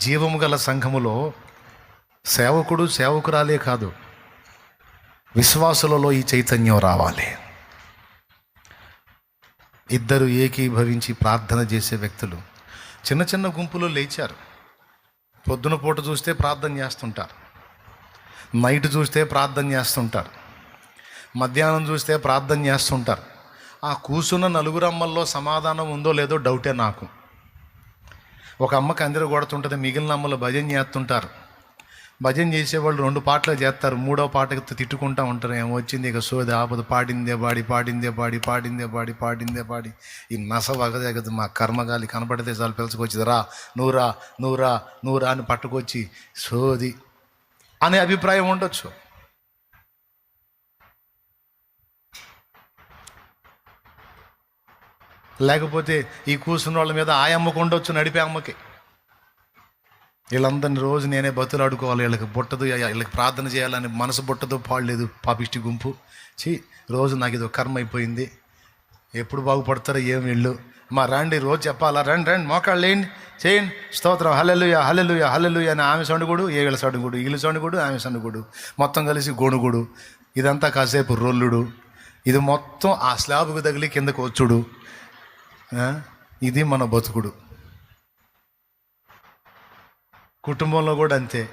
జీవము గల సంఘములో సేవకుడు సేవకురాలే కాదు విశ్వాసులలో ఈ చైతన్యం రావాలి. ఇద్దరు ఏకీభవించి ప్రార్థన చేసే వ్యక్తులు చిన్న చిన్న గుంపులు లేచారు. పొద్దున పూట చూస్తే ప్రార్థన చేస్తుంటారు. నైట్ చూస్తే ప్రార్థన చేస్తుంటారు. మధ్యాహ్నం చూస్తే ప్రార్థన చేస్తుంటారు. ఆ కూసున్న నలుగురమ్మల్లో సమాధానం ఉందో లేదో డౌటే నాకు. ఒక అమ్మకి అందరూ కొడుతుంటుంది మిగిలిన అమ్మలు భజన చేస్తుంటారు. భజన చేసేవాళ్ళు రెండు పాటలు చేస్తారు మూడో పాటకి తిట్టుకుంటా ఉంటారు. ఏమో వచ్చింది ఇక సోది ఆపద పాడిందే పాడి పాడిందే పాడి పాడిందే పాడి పాడిందే పాడి. ఈ నస వగదగదు మా కర్మగాలి కనపడితే చాలు పిలుచుకొచ్చింది. రా నూరా నూరా నూరా అని పట్టుకొచ్చి సోది అనే అభిప్రాయం ఉండొచ్చు. లేకపోతే ఈ కూర్చున్న వాళ్ళ మీద ఆ అమ్మకు ఉండొచ్చు నడిపే అమ్మకి. వీళ్ళందరినీ రోజు నేనే బతులు ఆడుకోవాలి వీళ్ళకి బుట్టదు వీళ్ళకి ప్రార్థన చేయాలని మనసు బుట్టదు పాడలేదు పాపిష్టి గుంపు. చీ రోజు నాకు ఇది ఒక కర్మ అయిపోయింది. ఎప్పుడు బాగుపడతారో ఏం వీళ్ళు. మా రండి రోజు చెప్పాలా? రండి రండి మోకాళ్ళు లేండి చేయండి. స్తోత్రం. హలెలుయ హలెలుయ హలెలుయ అని ఆమె సొండుగుడు ఏగల సొండుగుడు? ఈగల సొండుగుడు ఆమె సొండుగుడు. మొత్తం కలిసి గొణుగుడు ఇదంతా కాసేపు రొల్లుడు. ఇది మొత్తం ఆ స్లాబ్కు తగిలి కిందకు వచ్చుడు. ఇది మన బతుకుడు. కుటుంబంలో కూడా అంతే.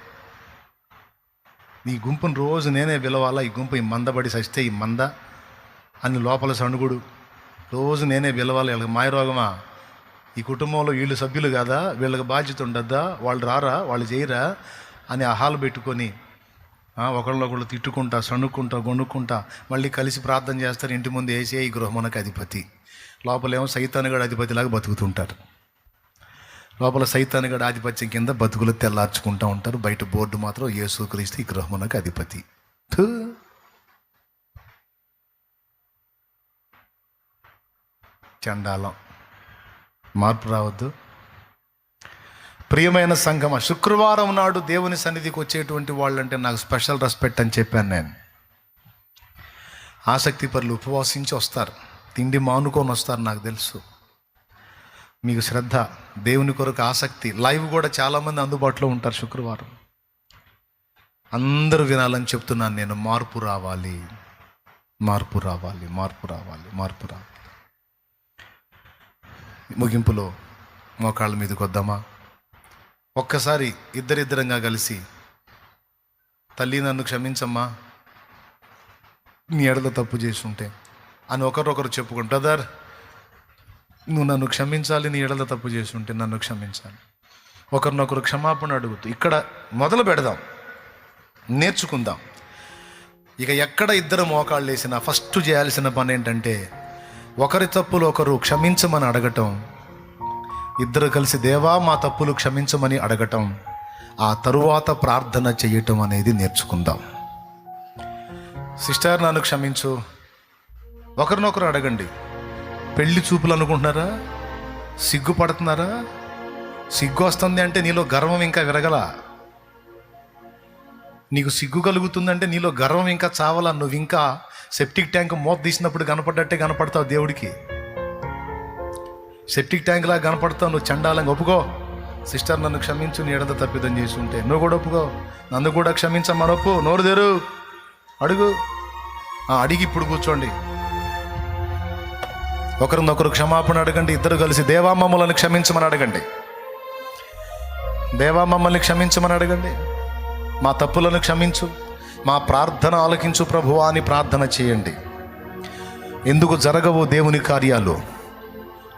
ఈ గుంపును రోజు నేనే పిలవాలా? ఈ గుంపు ఈ మందబడి సస్తే ఈ మంద అని లోపల సణుగుడు. రోజు నేనే పిలవాలి వీళ్ళకి మాయరోగమా ఈ కుటుంబంలో వీళ్ళు సభ్యులు కాదా? వీళ్ళకి బాధ్యత ఉండద్దా? వాళ్ళు రారా? వాళ్ళు చేయరా? అని అహాలు పెట్టుకొని ఒకళ్ళొకళ్ళు తిట్టుకుంటా సణుక్కుంటా గొనుక్కుంటా మళ్ళీ కలిసి ప్రార్థన చేస్తారు. ఇంటి ముందు వేసే ఈ గృహమునకు అధిపతి. లోపలేమో సైతానుగడ అధిపతిలాగా బతుకుతుంటారు. లోపల సైతానుగడ ఆధిపత్యం కింద బతుకులు తెల్లార్చుకుంటూ ఉంటారు. బయట బోర్డు మాత్రం యేసుక్రీస్తు ఈ గృహమునకు అధిపతి. చండాలం. మార్పు రావద్దు. ప్రియమైన సంగమ శుక్రవారం నాడు దేవుని సన్నిధికి వచ్చేటువంటి వాళ్ళంటే నాకు స్పెషల్ రెస్పెక్ట్ అని చెప్పాను నేను. ఆసక్తి పరులు ఉపవాసించి వస్తారు. తిండి మానుకొని వస్తారు నాకు తెలుసు. మీకు శ్రద్ధ దేవుని కొరకు ఆసక్తి. లైవ్ కూడా చాలామంది అందుబాటులో ఉంటారు శుక్రవారం. అందరూ వినాలని చెప్తున్నాను నేను. మార్పు రావాలి. మార్పు రావాలి. మార్పు రావాలి. మార్పు రావాలి. ముగింపులో మోకాళ్ళ మీదకి వద్దామా? ఒక్కసారి ఇద్దరిద్దరంగా కలిసి తల్లి నన్ను క్షమించమ్మా నీ ఎడల తప్పు చేసి ఉంటే. అని ఒకరొకరు చెప్పుకుంటా బ్రదర్ నువ్వు నన్ను క్షమించాలి నీ ఎడల తప్పు చేసి ఉంటే నన్ను క్షమించాలి. ఒకరినొకరు క్షమాపణ అడుగుతూ ఇక్కడ మొదలు పెడదాం నేర్చుకుందాం. ఇక ఎక్కడ ఇద్దరు మోకాళ్ళు వేసినా ఫస్ట్ చేయాల్సిన పని ఏంటంటే ఒకరి తప్పులు ఒకరు క్షమించమని అడగటం ఇద్దరు కలిసి దేవా మా తప్పులు క్షమించమని అడగటం ఆ తరువాత ప్రార్థన చేయటం అనేది నేర్చుకుందాం. సిస్టర్ నన్ను క్షమించు. ఒకరినొకరు అడగండి. పెళ్ళి చూపులు అనుకుంటున్నారా? సిగ్గుపడుతున్నారా? సిగ్గు వస్తుంది అంటే నీలో గర్వం ఇంకా విరగల. నీకు సిగ్గు కలుగుతుందంటే నీలో గర్వం ఇంకా చావాలా. నువ్వు ఇంకా సెప్టిక్ ట్యాంక్ మోత తీసినప్పుడు కనపడ్డట్టే కనపడతావు దేవుడికి. సెప్టిక్ ట్యాంక్లా కనపడతావు నువ్వు చండాలంగా ఒప్పుకో. సిస్టర్ నన్ను క్షమించు నీ ఎడత తప్పిదం చేసి ఉంటే నువ్వు కూడా ఒప్పుకో. నన్ను కూడా క్షమించమ్మా నొప్పు నోరు తెరు. అడుగు. అడిగి ఇప్పుడు కూర్చోండి. ఒకరినొకరు క్షమాపణ అడగండి ఇద్దరు కలిసి దేవా మమ్మల్ని క్షమించమని అడగండి. దేవా మమ్మల్ని క్షమించమని అడగండి. మా తప్పులను క్షమించు మా ప్రార్థన ఆలకించు ప్రభువా అని ప్రార్థన చేయండి. ఎందుకు జరగవు దేవుని కార్యాలు?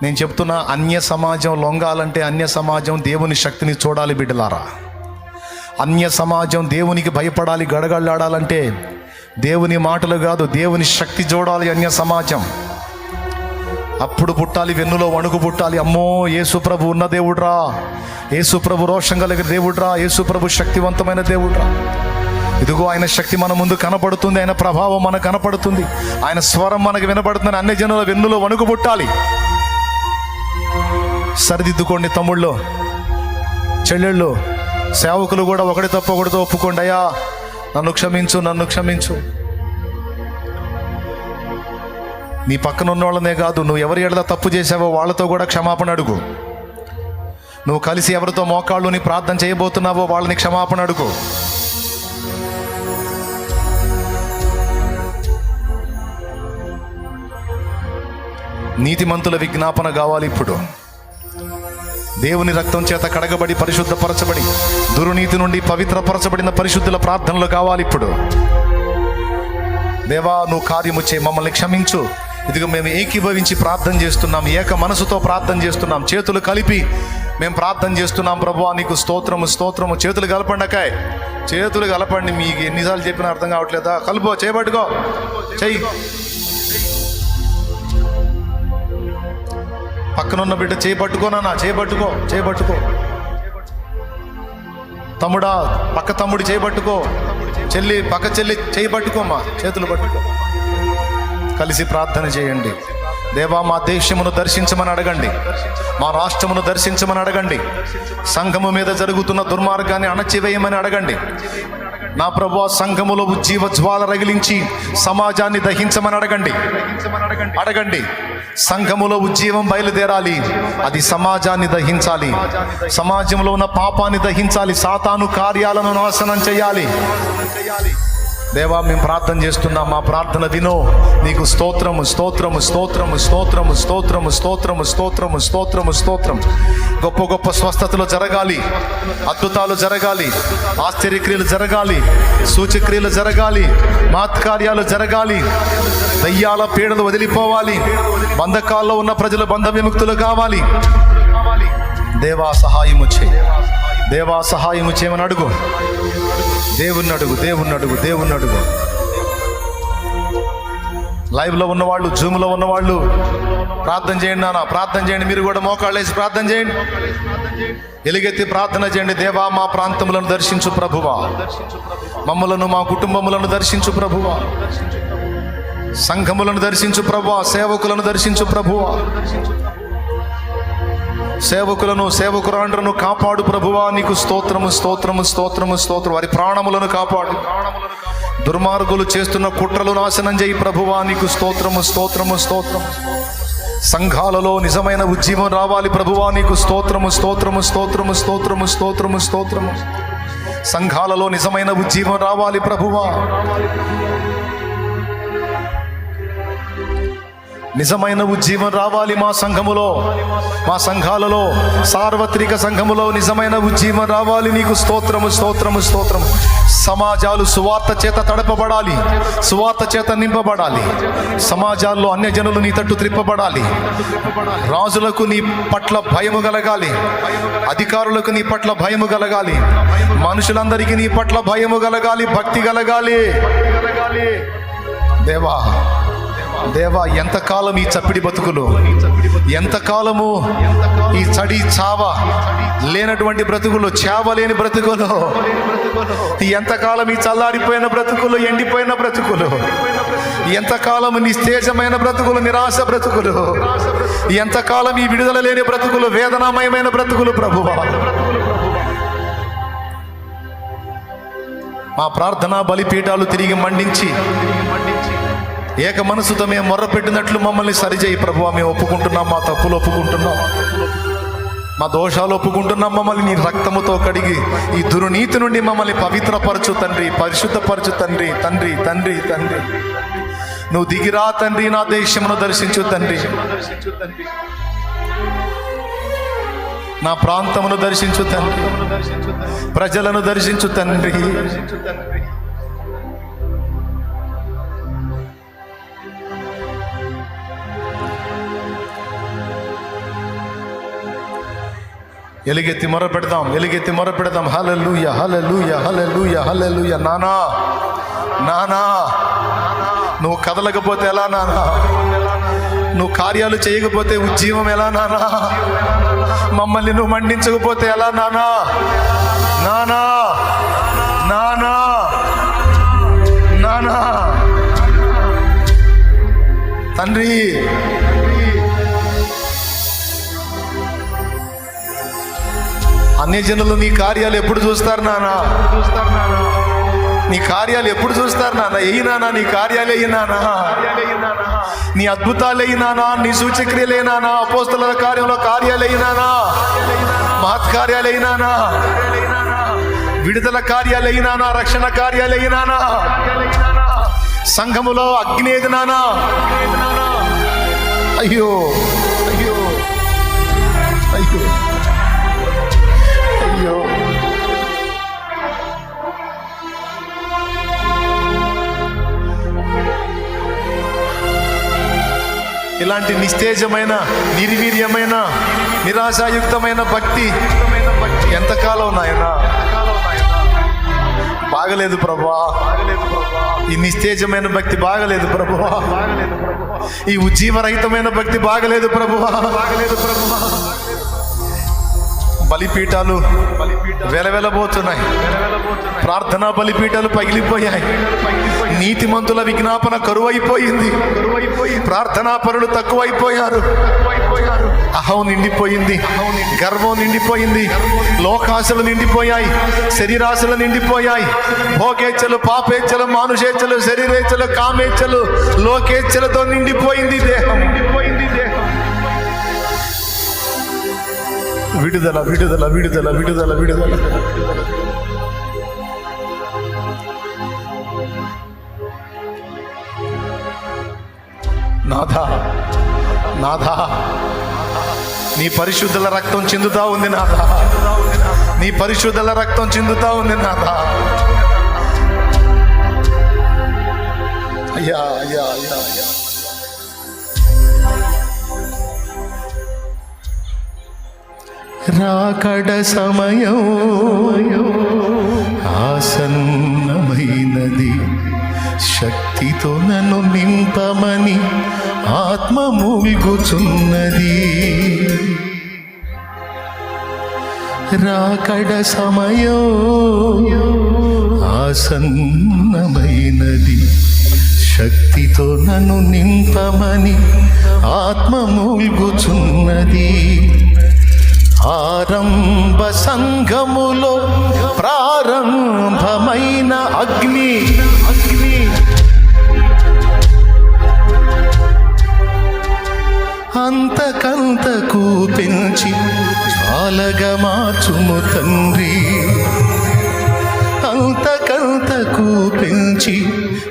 నేను చెప్తున్నా అన్య సమాజం లొంగాలంటే అన్య సమాజం దేవుని శక్తిని చూడాలి బిడ్డలారా. అన్య సమాజం దేవునికి భయపడాలి గడగళ్ళాడాలంటే దేవుని మాటలు కాదు దేవుని శక్తి చూడాలి అన్య సమాజం. అప్పుడు పుట్టాలి వెన్నులో వణుకు పుట్టాలి. అమ్మో ఏసుప్రభు ఉన్న దేవుడ్రా. ఏసుప్రభు రోషం కలిగిన దేవుడ్రా. ఏసుప్రభు శక్తివంతమైన దేవుడ్రా. ఇదిగో ఆయన శక్తి మన ముందు కనపడుతుంది. ఆయన ప్రభావం మనకు కనపడుతుంది. ఆయన స్వరం మనకు వినపడుతుంది. అన్ని జనుల వెన్నులో వణుకు పుట్టాలి. సరిదిద్దుకోండి తమ్ముళ్ళు. చెల్లెళ్ళు సేవకులు కూడా ఒకటి తప్ప ఒకటితో ఒప్పుకోండి. అయ్యా నన్ను క్షమించు నన్ను క్షమించు. నీ పక్కన ఉన్న వాళ్ళనే కాదు నువ్వు ఎవరి ఎడల తప్పు చేసావో వాళ్ళతో కూడా క్షమాపణ అడుగు. నువ్వు కలిసి ఎవరితో మోకాళ్ళుని ప్రార్థన చేయబోతున్నావో వాళ్ళని క్షమాపణ అడుగు. నీతిమంతుల విజ్ఞాపన కావాలి ఇప్పుడు. దేవుని రక్తం చేత కడగబడి పరిశుద్ధపరచబడి దుర్నీతి నుండి పవిత్రపరచబడిన పరిశుద్ధుల ప్రార్థనలు కావాలి ఇప్పుడు. దేవా నువ్వు కార్యము చే మమ్మల్ని క్షమించు. ఇదిగో మేము ఏకీభవించి ప్రార్థన చేస్తున్నాం ఏక మనసుతో ప్రార్థన చేస్తున్నాం చేతులు కలిపి మేము ప్రార్థన చేస్తున్నాం ప్రభు నీకు స్తోత్రము స్తోత్రము. చేతులు కలపండకాయ్ చేతులు కలపండి మీకు ఎన్నిసార్లు చెప్పినా అర్థం కావట్లేదా? కలుపు చేపట్టుకో. చెయ్యి. పక్కనున్న బిడ్డ చేపట్టుకోనా చేపట్టుకో చేపట్టుకో. తమ్ముడా పక్క తమ్ముడు చేపట్టుకో. చెల్లి పక్క చెల్లి చేయబట్టుకోమ్మా చేతులు పట్టుకో. కలిసి ప్రార్థన చేయండి. దేవా మా దేశమును దర్శించమని అడగండి. మా రాష్ట్రమును దర్శించమని అడగండి. సంఘము మీద జరుగుతున్న దుర్మార్గాన్ని అణచివేయమని అడగండి. నా ప్రభు సంఘములో ఉజ్జీవ జ్వాల రగిలించి సమాజాన్ని దహించమని అడగండి. అడగండి. సంఘములో ఉజ్జీవం బయలుదేరాలి. అది సమాజాన్ని దహించాలి. సమాజంలో ఉన్న పాపాన్ని దహించాలి. సాతాను కార్యాలను నాశనం చేయాలి చేయాలి. దేవా మేము ప్రార్థన చేస్తున్నాం. మా ప్రార్థన వినో. నీకు స్తోత్రము స్తోత్రము స్తోత్రము స్తోత్రము స్తోత్రము స్తోత్రము స్తోత్రము స్తోత్రము స్తోత్రం. గొప్ప గొప్ప స్వస్థతలు జరగాలి. అద్భుతాలు జరగాలి. ఆశ్చర్యక్రియలు జరగాలి. సూచక్రియలు జరగాలి. మాత్కార్యాలు జరగాలి. దయ్యాల పీడలు వదిలిపోవాలి. బంధకాల్లో ఉన్న ప్రజలు బంధ విముక్తులు కావాలి. దేవా సహాయము చేయి. దేవా సహాయము చేయమని అడుగు. దేవుణ్ణి అడుగు దేవుణ్ణి అడుగు దేవుణ్ణి అడుగు. లైవ్లో ఉన్నవాళ్ళు జూమ్లో ఉన్నవాళ్ళు ప్రార్థన చేయండి నాన్న ప్రార్థన చేయండి. మీరు కూడా మోకాళ్ళు వేసి ప్రార్థన చేయండి. ఎలుగెత్తి ప్రార్థన చేయండి. దేవా మా ప్రాంతములను దర్శించు ప్రభువా. మమ్మలను మా కుటుంబములను దర్శించు ప్రభువా. సంఘములను దర్శించు ప్రభువా. సేవకులను దర్శించు ప్రభువా. సేవకులను సేవకురాండ్రను కాపాడు ప్రభువా. నీకు స్తోత్రము స్తోత్రము స్తోత్రము స్తోత్రం. వారి ప్రాణములను కాపాడు. దుర్మార్గులు చేస్తున్న కుట్రలు నాశనం చేయి ప్రభువా. నీకు స్తోత్రము స్తోత్రము స్తోత్రం. సంఘాలలో నిజమైన ఉజ్జీవం రావాలి ప్రభువా. నీకు స్తోత్రము స్తోత్రము స్తోత్రము స్తోత్రము స్తోత్రము స్తోత్రము. సంఘాలలో నిజమైన ఉజ్జీవం రావాలి ప్రభువా. నిజమైన ఉజ్జీవం రావాలి మా సంఘములో. మా సంఘాలలో సార్వత్రిక సంఘములో నిజమైన ఉజ్జీవం రావాలి. నీకు స్తోత్రము స్తోత్రము స్తోత్రము. సమాజాలు సువార్త చేత తడపబడాలి. సువార్త చేత నింపబడాలి. సమాజాల్లో అన్య జనులు నీ తట్టు త్రిప్పబడాలి. రాజులకు నీ పట్ల భయము కలగాలి. అధికారులకు నీ పట్ల భయము కలగాలి. మనుషులందరికీ నీ పట్ల భయము కలగాలి. భక్తి కలగాలి. దేవా దేవా ఎంతకాలం ఈ చప్పిడి బతుకులు ఎంతకాలము ఈ చడి చావ లేనటువంటి బ్రతుకులు చేవ లేని బ్రతుకులు? ఎంతకాలం ఈ చల్లారిపోయిన బ్రతుకులు ఎండిపోయిన బ్రతుకులు? ఎంతకాలం నిస్తేజమైన బ్రతుకులు నిరాశ బ్రతుకులు? ఎంతకాలం ఈ విడుదల లేని బ్రతుకులు వేదనామయమైన బ్రతుకులు ప్రభువా మా ప్రార్థనా బలిపీఠాలు తిరిగి మండించి ఏక మనసుతో మేము మొర్ర పెట్టినట్లు మమ్మల్ని సరిచేయి ప్రభు మేము ఒప్పుకుంటున్నాం మా తప్పులు ఒప్పుకుంటున్నాం మా దోషాలు ఒప్పుకుంటున్నాం. మమ్మల్ని నీ రక్తముతో కడిగి ఈ దుర్నీతి నుండి మమ్మల్ని పవిత్రపరచు తండ్రి పరిశుద్ధపరచు తండ్రి తండ్రి తండ్రి తండ్రి. నువ్వు దిగిరా తండ్రి నా దేశమును దర్శించు తండ్రి. నా ప్రాంతమును దర్శించు తండ్రి. ప్రజలను దర్శించు తండ్రి. ఎలుగెత్తి మొర పెడదాం ఎలుగెత్తి మొర పెడదాం హలలుయ హలలుయ హలలుయ హలలుయ నానా నానా నువ్వు కదలకపోతే ఎలా నానా? నువ్వు కార్యాలు చేయకపోతే ఉజ్జీవం ఎలా నానా? మమ్మల్ని నువ్వు మండించకపోతే ఎలా నానా? నానా నానా నానా. తండ్రి అన్యజనులు నీ కార్యాలు ఎప్పుడు చూస్తారు నానా? చూస్తారు నానా నీ కార్యాలు ఎప్పుడు చూస్తారు నాన్న అయినానా నీ కార్యాలు ఎయినానా నీ అద్భుతాలు అయినానా నీ సూచక్రియలైనానా అపోస్తుల కార్యంలో కార్యాలైనానా మహత్కార్యాలైనానా విడుదల కార్యాలైనానా రక్షణ కార్యాలైనానా సంఘములో అగ్నేదినానా అయ్యో! ఇలాంటి నిస్తేజమైన నిర్వీర్యమైన నిరాశాయుక్తమైన భక్తి ఎంతకాలం నాయనా? బాగలేదు ప్రభా. ఈ నిస్తేజమైన భక్తి బాగలేదు ప్రభువా ఈ ఉజ్జీవరహితమైన భక్తి బాగలేదు ప్రభువా బాగలేదు ప్రభువా బలిపీఠాలు వెలవెలబోతున్నాయి. ప్రార్థనా బలిపీఠాలు పగిలిపోయాయి. నీతిమంతుల విజ్ఞాపన కరువైపోయింది. ప్రార్థనా పరులు తక్కువైపోయారు. అహం నిండిపోయింది. గర్వం నిండిపోయింది. లోకాశలు నిండిపోయాయి. శరీరాశలు నిండిపోయాయి. భోగేచ్చలు పాపేచ్చలు మానుషేచ్చలు శరీరేచ్చలు కామేచ్ఛలు లోకేచ్ఛలతో నిండిపోయింది దేహం నిండిపోయింది దేహం. విడుదల విడుదల విడుదల విడుదల విడుదల. నాథా నాథా నీ పరిశుద్ధుల రక్తం చిందుతా ఉంది నాథా. నీ పరిశుద్ధుల రక్తం చిందుతా ఉంది నాథా. అయ్యా అయ్యా అయ్యా అయ్యా. రాకడ సమయం ఆసన్నమైనది శక్తితో నన్ను నింపమని ఆత్మ మూల్గుచున్నది. రాకడ సమయో ఆసన్నమైనది. శక్తితో నన్ను నింపమని ఆత్మ మూల్గుచున్నది. ఆరంభ సంఘములో ప్రారంభమైన అగ్ని అంతకంతకు పెంచి చాలగా మార్చుము తండ్రి. అంతకంతకు పెంచి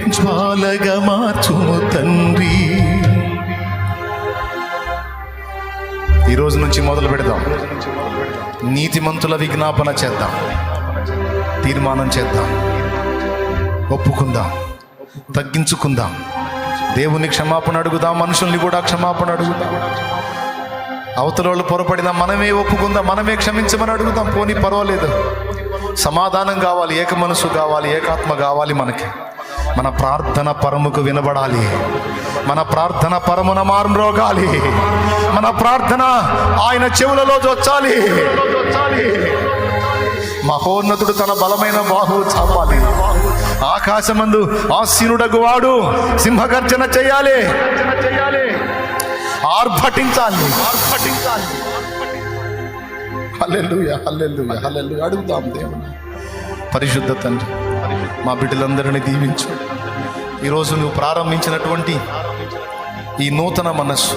జ్వాలగా మార్చుము తండ్రి. ఈరోజు నుంచి మొదలు పెడదాం. నీతిమంతుల విజ్ఞాపన చేద్దాం. తీర్మానం చేద్దాం. ఒప్పుకుందాం. తగ్గించుకుందాం. దేవుని క్షమాపణ అడుగుదాం మనుషుల్ని కూడా క్షమాపణ అడుగుదాం. అవతల వాళ్ళు పొరపడినా మనమే ఒప్పుకుందాం మనమే క్షమించమని అడుగుదాం. పోనీ పర్వాలేదు. సమాధానం కావాలి ఏక మనసు కావాలి ఏకాత్మ కావాలి మనకి. మన ప్రార్థన పరముకు వినబడాలి. మన ప్రార్థన పరమున మారుమ్రోగాలి మన ప్రార్థన ఆయన చెవులలో చొచ్చాలి మహోన్నతుడు తన బలమైన బాహు చాపాలి. ఆకాశమందు ఆసీనుడగు వాడు. సింహగర్జన చేయాలి. ఆర్భటించాలి. ఆర్భటించాలి హల్లెలూయా హల్లెలూయా హల్లెలూయా. అడుగుతాం దేవుని. పరిశుద్ధ తండ్రి మా బిడ్డలందరినీ దీవించు. ఈరోజు నువ్వు ప్రారంభించినటువంటి ఈ నూతన మనస్సు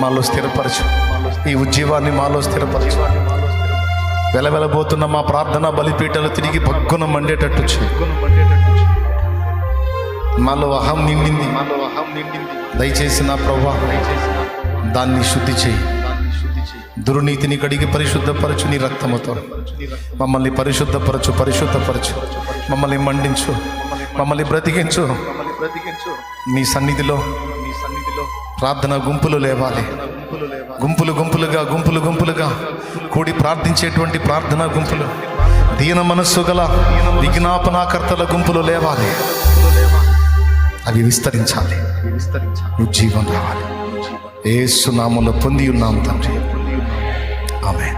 మాలో స్థిరపరచు. ఈ ఉజ్జీవాన్ని మాలో స్థిరపరచు. వెలవెలబోతున్న మా ప్రార్థన బలిపీఠలు తిరిగి భగ్గున మండేటట్టు మాలో అహం నిండింది మాలో అహం నిండింది. దయచేసి నా ప్రభా దాన్ని శుద్ధి చేయి. దుర్నీతిని కడిగి పరిశుద్ధపరచు నీ రక్తముతో. మమ్మల్ని పరిశుద్ధపరచు పరిశుద్ధపరచు. మమ్మల్ని మండించు. మమ్మల్ని బ్రతికించు. నీ సన్నిధిలో నీ సన్నిధిలో ప్రార్థన గుంపులు లేవాలి. గుంపులు గుంపులుగా గుంపులు గుంపులుగా కూడి ప్రార్థించేటువంటి ప్రార్థన గుంపులు. దీన మనస్సు గల విజ్ఞాపనాకర్తల గుంపులు లేవాలి. అవి విస్తరించాలి. ఉజ్జీవం రావాలి. ఏసునామంలో పొంది ఉన్నాం తండ్రి. ఆమె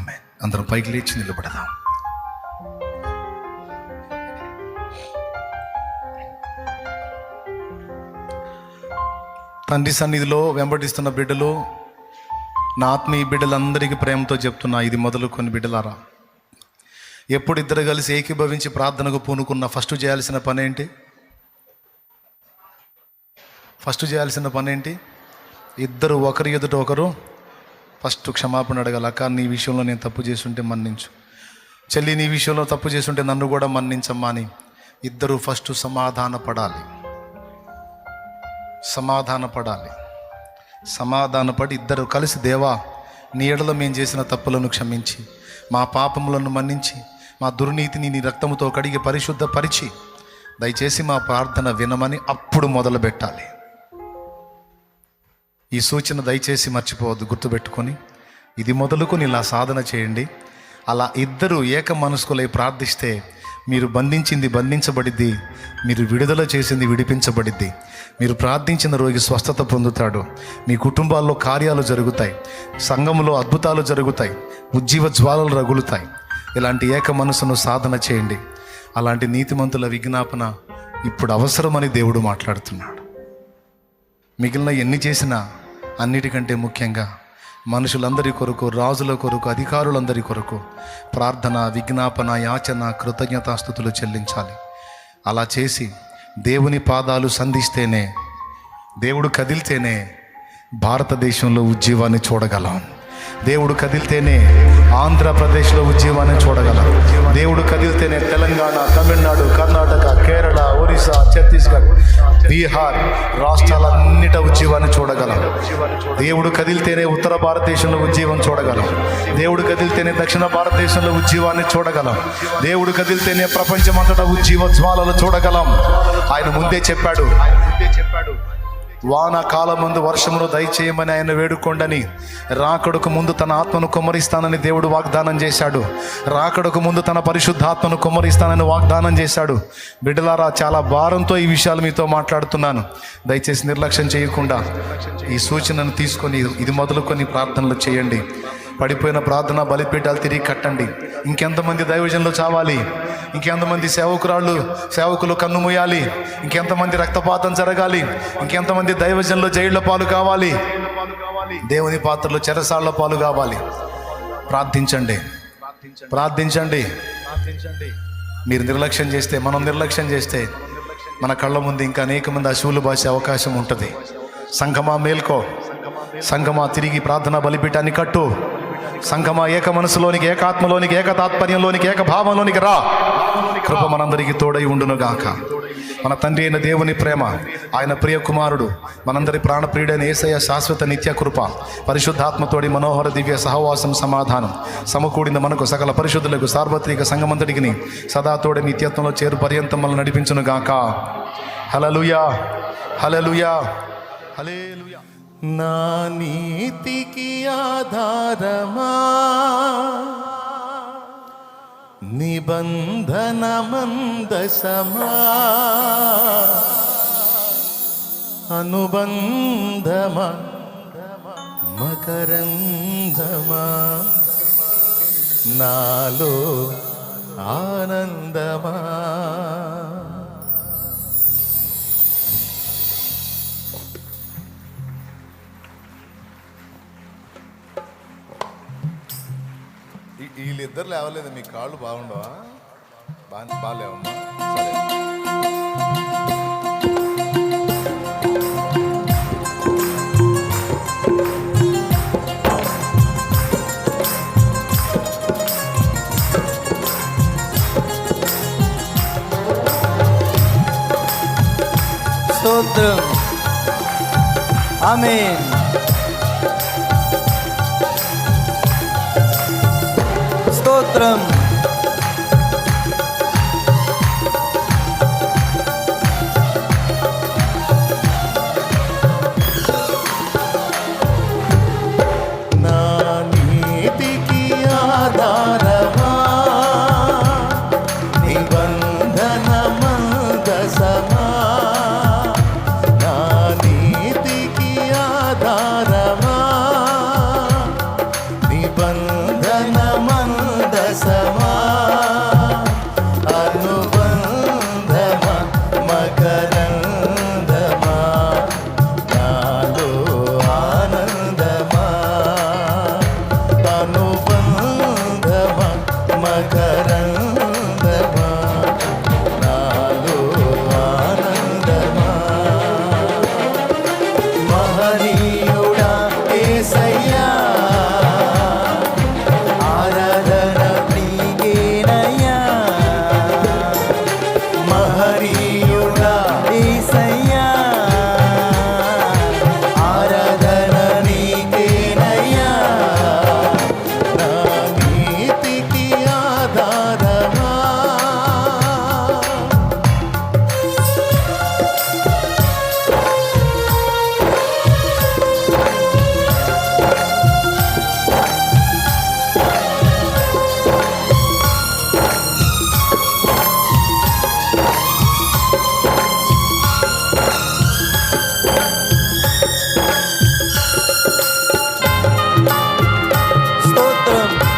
ఆమె అందరం పైకి లేచి నిలబడదాం. తండ్రి సన్నిధిలో వెంబడిస్తున్న బిడ్డలు నా ఆత్మీయ బిడ్డలందరికీ ప్రేమతో చెప్తున్నా ఇది మొదలుకొని బిడ్డలారా. ఎప్పుడు ఇద్దరు కలిసి ఏకీభవించి ప్రార్థనకు పూనుకున్న ఫస్ట్ చేయాల్సిన పని ఏంటి? ఫస్ట్ చేయాల్సిన పని ఏంటి? ఇద్దరు ఒకరి ఎదుట ఒకరు ఫస్ట్ క్షమాపణ అడగాలి. అక్క నీ విషయంలో నేను తప్పు చేస్తుంటే మన్నించు. చెల్లి నీ విషయంలో తప్పు చేస్తుంటే నన్ను కూడా మన్నించమ్మా అని ఇద్దరు ఫస్ట్ సమాధాన పడాలి సమాధానపడాలి. సమాధానపడి ఇద్దరు కలిసి దేవా నీ ఎడలో మేము చేసిన తప్పులను క్షమించి మా పాపములను మన్నించి మా దుర్నీతిని నీ రక్తముతో కడిగి పరిశుద్ధపరిచి దయచేసి మా ప్రార్థన వినమని అప్పుడు మొదలు పెట్టాలి ఈ సూచన దయచేసి మర్చిపోవద్దు గుర్తుపెట్టుకొని ఇది మొదలుకొని ఇలా సాధన చేయండి. అలా ఇద్దరు ఏక మనస్కులై ప్రార్థిస్తే మీరు బంధించింది బంధించబడిద్ది. మీరు విడుదల చేసింది విడిపించబడిద్ది. మీరు ప్రార్థించిన రోగి స్వస్థత పొందుతాడు. మీ కుటుంబాల్లో కార్యాలు జరుగుతాయి. సంఘంలో అద్భుతాలు జరుగుతాయి. ఉజ్జీవ జ్వాలలు రగులుతాయి. ఇలాంటి ఏక మనసును సాధన చేయండి. అలాంటి నీతిమంతుల విజ్ఞాపన ఇప్పుడు అవసరమని దేవుడు మాట్లాడుతున్నాడు. మిగిలిన ఎన్ని చేసినా అన్నిటికంటే ముఖ్యంగా మనుషులందరి కొరకు రాజుల కొరకు అధికారులందరి కొరకు ప్రార్థన విజ్ఞాపన యాచన కృతజ్ఞతాస్థుతులు చెల్లించాలి. అలా చేసి దేవుని పాదాలు సంధిస్తేనే దేవుడు కదిలితేనే భారతదేశంలో ఉద్యమాన్ని చూడగలం. దేవుడు కదిలితేనే ఆంధ్రప్రదేశ్లో ఉద్యమాన్ని చూడగలం. దేవుడు కదిలితేనే తెలంగాణ తమిళనాడు కర్ణాటక కేరళ ఒరిస్సా ఛత్తీస్గఢ్ బీహార్ రాష్ట్రాలన్నిట ఉద్యమాన్ని చూడగలం. దేవుడు కదిలితేనే ఉత్తర భారతదేశంలో ఉద్యమం చూడగలం. దేవుడు కదిలితేనే దక్షిణ భారతదేశంలో ఉద్యమాన్ని చూడగలం. దేవుడు కదిలితేనే ప్రపంచమంతటా ఉజ్జీవ జ్వాలలు చూడగలం. ఆయన ముందే చెప్పాడు ఆయన ముందే చెప్పాడు. వాన కాలమందు వర్షమును దయచేయమని ఆయన వేడుకోండని. రాకడకు ముందు తన ఆత్మను కుమ్మరిస్తానని దేవుడు వాగ్దానం చేశాడు. రాకడకు ముందు తన పరిశుద్ధాత్మను కుమ్మరిస్తానని వాగ్దానం చేశాడు. బిడ్డలారా చాలా భారంతో ఈ విషయాలు మీతో మాట్లాడుతున్నాను. దయచేసి నిర్లక్ష్యం చేయకుండా ఈ సూచనను తీసుకొని ఇది మొదలుకొని ప్రార్థనలు చేయండి. పడిపోయిన ప్రార్థన బలిపీఠాలు తిరిగి కట్టండి. ఇంకెంతమంది దైవజనులు చావాలి? ఇంకెంతమంది సేవకురాళ్ళు సేవకులు కన్ను మూయాలి? ఇంకెంతమంది రక్తపాతం జరగాలి? ఇంకెంతమంది దైవజనులు జైళ్ళ పాలు కావాలి? దేవుని పాత్రలు చెరసాళ్ళ పాలు కావాలి. ప్రార్థించండి. ప్రార్థించండి. మీరు నిర్లక్ష్యం చేస్తే మనం నిర్లక్ష్యం చేస్తే మన కళ్ళ ముందు ఇంకా అనేక మంది అశువులు బాసే అవకాశం ఉంటుంది. సంఘమా మేల్కో. సంఘమా తిరిగి ప్రార్థన బలిపీఠాన్ని కట్టు. సంఘమా ఏక మనసులోనికి ఏకాత్మలోనికి ఏక తాత్పర్యంలోనికి ఏక రా. కృప మనందరికీ తోడై ఉండును గాక మన తండ్రి అయిన దేవుని ప్రేమ ఆయన ప్రియ కుమారుడు మనందరి ప్రాణప్రియుడైన ఏసయ్య శాశ్వత నిత్య కృప పరిశుద్ధాత్మతోడి మనోహర దివ్య సహవాసం సమాధానం సమకూడిన మనకు సకల పరిశుద్ధులకు సార్వత్రిక సంగమంతటికి సదా తోడి నిత్యత్వంలో చేరు పర్యంతం మనల్ని నడిపించునుగాక. హలలుయా హలలుయా హలేలుయా నా నీతికి ఆధారమా? నిబంధన మందసమా? అనుబంధమ? మకరంధమా నాలో ఆనందమా? వీళ్ళిద్దరు లేవలేదు మీ కాళ్ళు బాగుండవా? బాగా బాగాలేవమ్మా సరే. స్తోత్రం. స్తోత్రం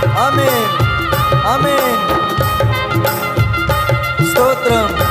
ఆమేన్. ఆమేన్. స్తోత్రం.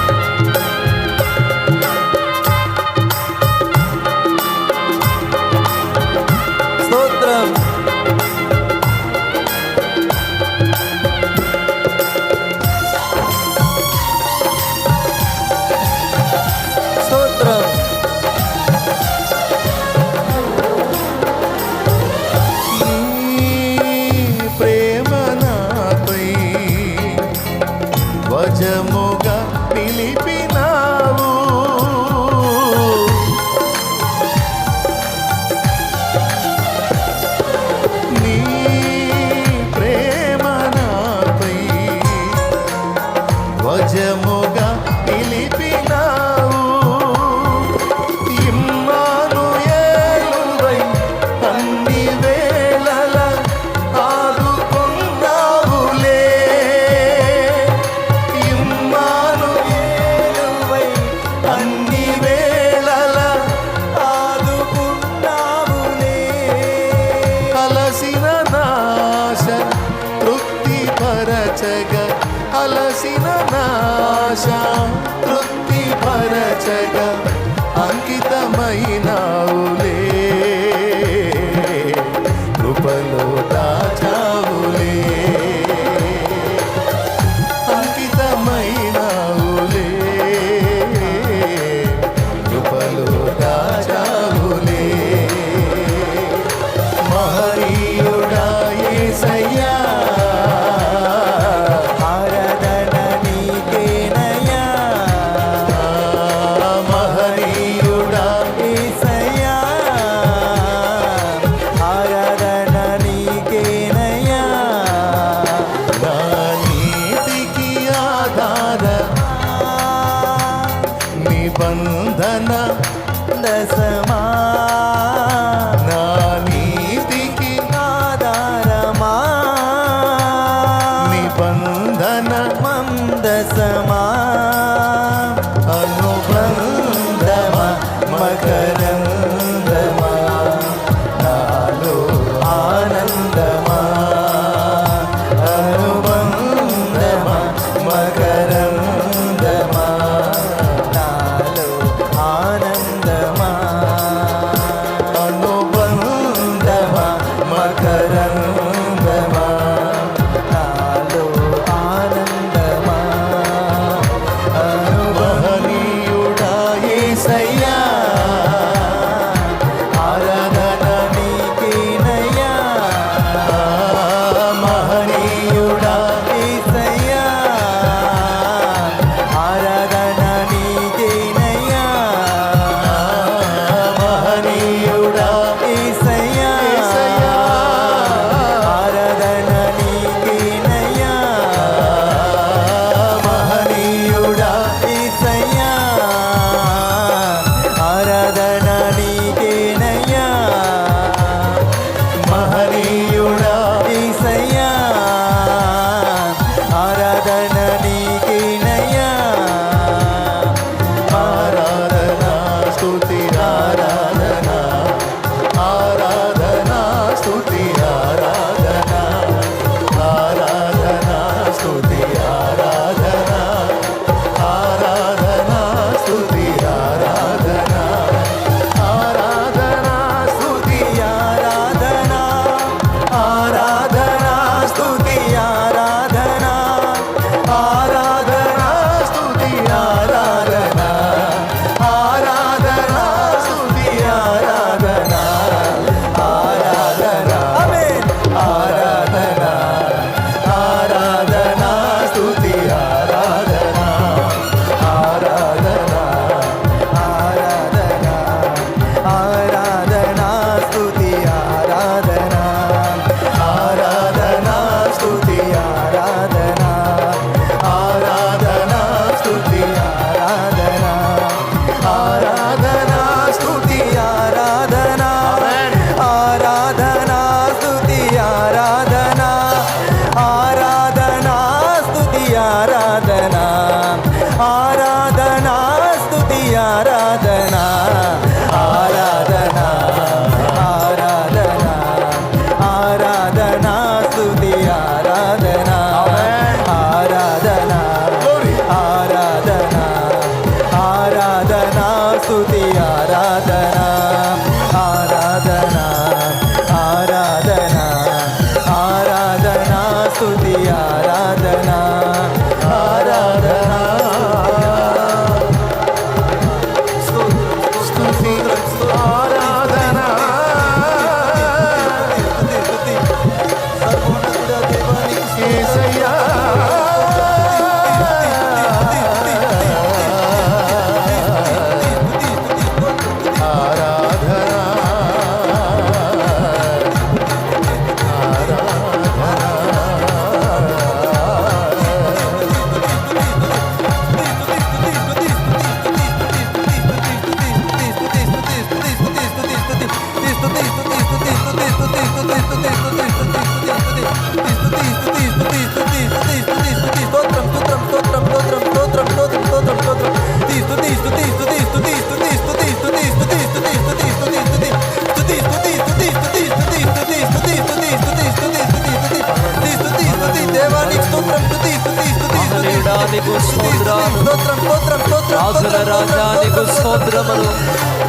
నీకు స్తోత్రం. స్తోత్రం స్తోత్రం స్తోత్రం రాజుల రాజా నీకు స్తోత్రములు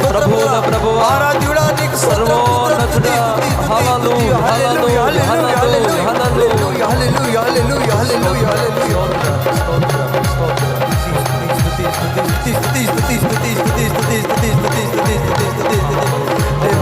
ప్రభువుల ప్రభువా ఆరాధ్యుడా నీకు స్తోత్రం, సర్వోన్నతుడా హలలు హలలు హలలు హలలు హల్లెలూయా హల్లెలూయా హల్లెలూయా హల్లెలూయా స్తుతి స్తుతి స్తుతి స్తుతి స్తుతి స్తుతి స్తుతి స్తుతి స్తుతి స్తుతి స్తుతి దేవానికి స్తుతి స్తుతి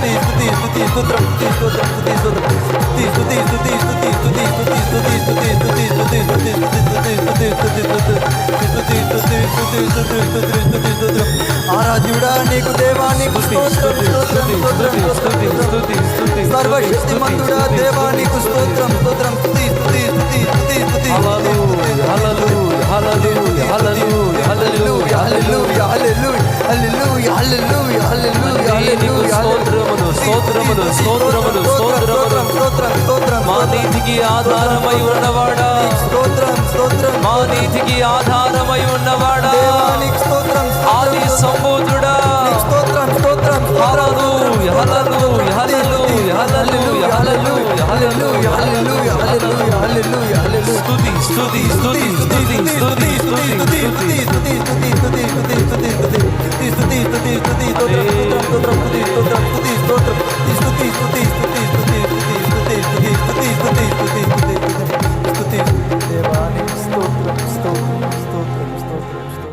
స్తుతి స్తుతి స్తుతి స్తోత్రం స్తుతి స్తోత్రం స్తుతి స్తోత్రం స్తుతి స్తుతి స్తుతి స్తుతి స్తుతి స్తుతి స్తుతి స్తుతి స్తుతి స్తుతి స్తుతి స్తుతి స్తుతి. స్తుతి స్తుతి స్తుతి స్తుతి స్తుతి స్తుతి స్తుతి స్తుతి స్తుతి ఆరాధ్యుడా నీకు దేవా నీకు స్తోత్రం స్తోత్రం స్తోత్రం స్తోత్రం స్తోత్రం సర్వశక్తిమంతుడా దేవా నీకు స్తోత్రం స్తోత్రం. స్తుతి స్తుతి స్తోత్రములు స్తోత్రములు స్తోత్రములు స్తోత్రములు స్తోత్రం స్తోత్రం మా నీతికి ఆధారమై ఉన్నవాడా స్తోత్రం స్తోత్రం మా నీతికి ఆధారమై ఉన్నవాడా దేవానికి స్తోత్రం ఆది సంబోధుడా స్తోత్రం స్తోత్రం హలలు హలలు హలలు హలలు హలలు హల్లెలూయా హల్లెలూయా హల్లెలూయా హల్లెలూయా హల్లెలూయా స్తుతి స్తుతి స్తుతి స్తుతి స్తుతి స్తుతి స్తుతి